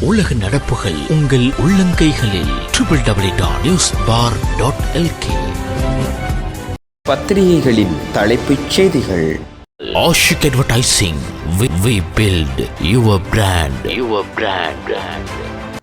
உலக நடப்புகள் உங்கள் உள்ளங்கைகளில். Triple W dot news for dot LK பத்திரிகைகளின் தலைப்புச் செய்திகள். Ashiq advertising we build your brand your brand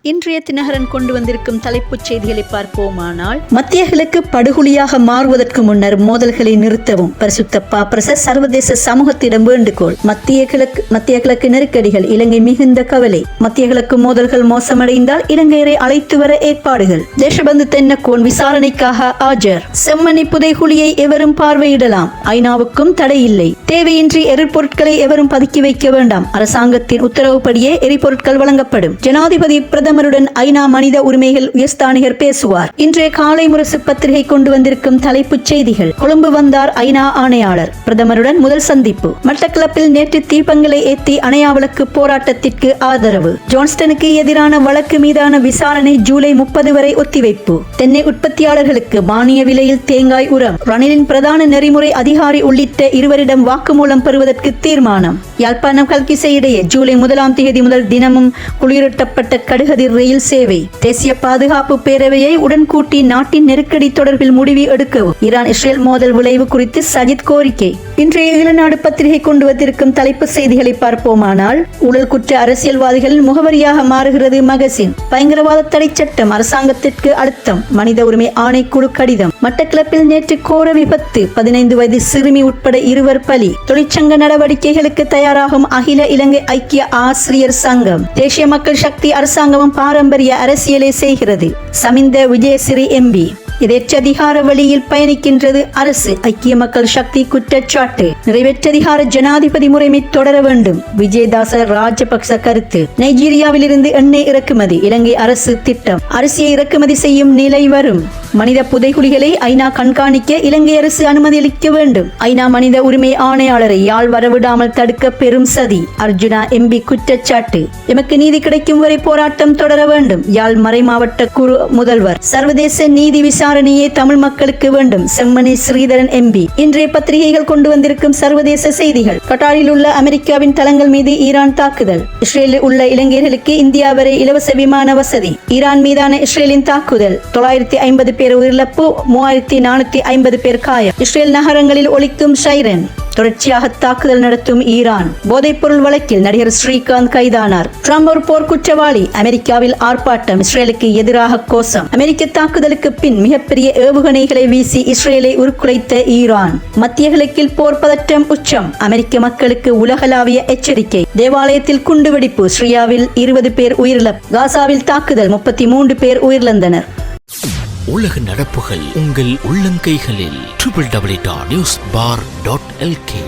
இன்றைய தினகரன் கொண்டு வந்திருக்கும் தலைப்புச் செய்திகளை பார்ப்போமானால் மத்திய கிழக்கு படுகொலியாக மாறுவதற்கு முன்னர் மோதல்களை நிறுத்தவும் பரிசுத்த பாப்பரச சர்வதேச சமூகத்திடம் வேண்டுகோள். மத்திய கிழக்கு மத்திய கிழக்கு நெருக்கடிகள் இலங்கை மிகுந்த கவலை. மத்திய கிழக்கு மோதல்கள் மோசமடைந்தால் இலங்கையரை அழைத்து வர ஏற்பாடுகள். தேசபந்து தென்னக்கோன் விசாரணைக்காக ஆஜர். செம்மணி புதைகுழியை எவரும் பார்வையிடலாம். ஐநாவுக்கும் தடை இல்லை தேவையின்றி எரிபொருட்களை எவரும் பதுக்கி வைக்க வேண்டாம். அரசாங்கத்தின் உத்தரவுப்படியே எரிபொருட்கள் வழங்கப்படும். ஜனாதிபதி பிரதமருடன் ஐநா மனித உரிமைகள் உயர்ஸ்தானிகர் பேசுவார். இன்றைய காலை முரசு பத்திரிகை கொண்டு வந்திருக்கும் தலைப்புச் செய்திகள். கொழும்பு வந்தார் ஐநா ஆணையாளர். பிரதமருடன் முதல் சந்திப்பு. மட்டக்களப்பில் நேற்று தீபங்களை ஏத்தி அணையாவளக்கு போராட்டத்திற்கு ஆதரவு. ஜான்ஸ்டனுக்கு எதிரான வழக்கு மீதான விசாரணை ஜூலை முப்பது வரை ஒத்திவைப்பு. தென்னை உற்பத்தியாளர்களுக்கு மானிய விலையில் தேங்காய் உரம். ரணிலின் பிரதான நெறிமுறை அதிகாரி உள்ளிட்ட இருவரிடம் வாக்குமூலம் பெறுவதற்கு தீர்மானம். யாழ்ப்பாணம் கல்கிசை இடையே ஜூலை முதலாம் தேதி முதல் தினமும் குளிரூட்டப்பட்ட கடுகதிர் ரயில் சேவை தேசிய பாதுகாப்பு பேரவையை உடன் கூட்டி நாட்டின் நெருக்கடி தொடர்பில் முடிவு எடுக்கவும் ஈரான் இஸ்ரேல் மோதல் விளைவு குறித்து சஜித் கோரிக்கை. இன்றைய இளநாடு பத்திரிகை கொண்டு வந்திருக்கும் தலைப்பு செய்திகளை பார்ப்போமானால் ஊழல் குற்ற அரசியல்வாதிகளின் முகவரியாக மாறுகிறது மகசின் பயங்கரவாத தடை சட்டம் அரசாங்கத்திற்கு அழுத்தம் மனித உரிமை ஆணைக்குழு கடிதம். மட்டக்கிளப்பில் நேற்று கோர விபத்து பதினைந்து வயது சிறுமி உட்பட இருவர் பலி. தொழிற்சங்க நடவடிக்கைகளுக்கு தயார் தயாராகும் அகில இலங்கை ஐக்கிய ஆசிரியர் சங்கம். தேசிய மக்கள் சக்தி அரசாங்கமும் பாரம்பரிய அரசியலை செய்கிறது. சமிந்த விஜயசிறி எம்பி எதேச்சதிகார வழியில் பயணிக்கின்றது அரசு. ஐக்கிய மக்கள் சக்தி குற்றச்சாட்டு. நிறைவேற்றதிகார ஜனாதிபதி முறைமை தொடர வேண்டும். விஜயதாச ராஜபக்ச கருத்து. நைஜீரியாவிலிருந்து எண்ணெய் இறக்குமதி. இலங்கை அரசு திட்டம். அரிசியை இறக்குமதி செய்யும் நிலை வரும். மனித புதைகுலிகளை ஐநா கண்காணிக்க இலங்கை அரசு அனுமதி அளிக்க வேண்டும். ஐநா மனித உரிமை ஆணையாளரை யாழ் வரவிடாமல் தடுக்க பெரும் சதி. அர்ஜுனா எம்பி குற்றச்சாட்டு. எமக்கு நீதி கிடைக்கும் வரை போராட்டம் தொடர வேண்டும். யாழ் மறை மாவட்ட குழு முதல்வர். சர்வதேச நீதி விசாரணையே தமிழ் மக்களுக்கு வேண்டும். செம்மணி ஸ்ரீதரன் எம்பி இன்றைய பத்திரிகைகள் கொண்டு வந்திருக்கும் சர்வதேச செய்திகள். கட்டாரில் உள்ள அமெரிக்காவின் தளங்கள் மீது ஈரான் தாக்குதல். இஸ்ரேலில் உள்ள இளைஞர்களுக்கு இந்தியா வரை இலவச விமான வசதி. ஈரான் மீதான இஸ்ரேலின் தாக்குதல். தொள்ளாயிரத்தி ஐம்பது பேர் உயிரிழப்பு மூவாயிரத்தி நானூத்தி ஐம்பது பேர் காயம். இஸ்ரேல் நகரங்களில் ஒழிக்கும் ஷைரன் தொடர்ச்சியாக தாக்குதல் நடத்தும் ஈரான். போதைப்பொருள் வழக்கில் நடிகர் ஸ்ரீகாந்த் கைதானார். ட்ரம்ப் ஒரு போர்க்குற்றவாளி. அமெரிக்காவில் ஆர்ப்பாட்டம் இஸ்ரேலுக்கு எதிராக கோஷம். அமெரிக்க தாக்குதலுக்கு பின் மிகப்பெரிய ஏவுகணைகளை வீசி இஸ்ரேலை உருக்குலைத்த ஈரான். மத்திய கிழக்கில் போர் பதற்றம் உச்சம். அமெரிக்க மக்களுக்கு உலகளாவிய எச்சரிக்கை. தேவாலயத்தில் குண்டுவெடிப்பு. ஸ்ரீயாவில் இருபது பேர் உயிரிழப்பு காசாவில் தாக்குதல். முப்பத்தி மூன்று பேர் உயிரிழந்தனர். உலக நடப்புகள் உங்கள் உள்ளங்கைகளில். Triple W dot news for dot LK